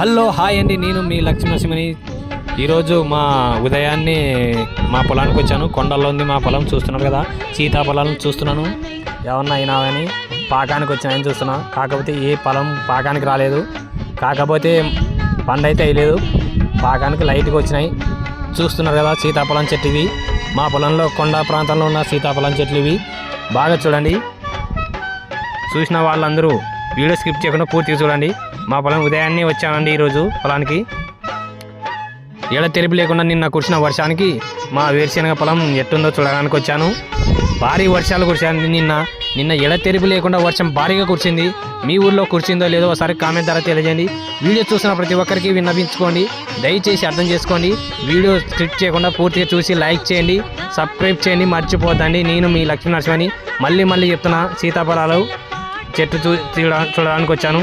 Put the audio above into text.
Hello hi అండి. నేను మీ లక్ష్మీనరసింహని ఈరోజు మా ఉదయాన్నే మా పొలానికి వచ్చాను. కొండల్లో ఉంది మా పొలం. చూస్తున్నారు కదా సీతాఫలాలను చూస్తున్నాను. ఏమన్నా అయినా కానీ పాకానికి వచ్చాయని చూస్తున్నా. కాకపోతే ఏ పొలం పాకానికి రాలేదు. కాకపోతే పండు అయితే అయ్యలేదు. పాకానికి లైట్గా వచ్చినాయి. చూస్తున్నారు కదా సీతాఫలం చెట్టు ఇవి మా పొలంలో కొండ ప్రాంతంలో ఉన్న సీతాఫలం చెట్లు ఇవి బాగా చూడండి. చూసిన వాళ్ళందరూ వీడియో స్కిప్ చేయకుండా పూర్తిగా చూడండి. మా పొలం ఉదయాన్నే వచ్చామండి ఈరోజు పొలానికి ఎడ తెరిపి లేకుండా నిన్న కురిసిన వర్షానికి మా వేరుశనగ పొలం ఎట్టుందో చూడడానికి వచ్చాను. భారీ వర్షాలు కురిశాయండి నిన్న. నిన్న ఎడ తెరిపి లేకుండా వర్షం భారీగా కురిసింది. మీ ఊర్లో కురిసిందో లేదో ఒకసారి కామెంట్ ద్వారా తెలియజేయండి. వీడియో చూసిన ప్రతి ఒక్కరికి విన్నపించుకోండి దయచేసి అర్థం చేసుకోండి. వీడియో స్క్రిప్ట్ చేయకుండా పూర్తిగా చూసి లైక్ చేయండి. సబ్స్క్రైబ్ చేయండి. మర్చిపోతండి నేను మీ లక్ష్మీ నరసింహని మళ్ళీ మళ్ళీ చెప్తున్నా. సీతాఫలాలు. చెట్టు చూ చూడడానికి వచ్చాను.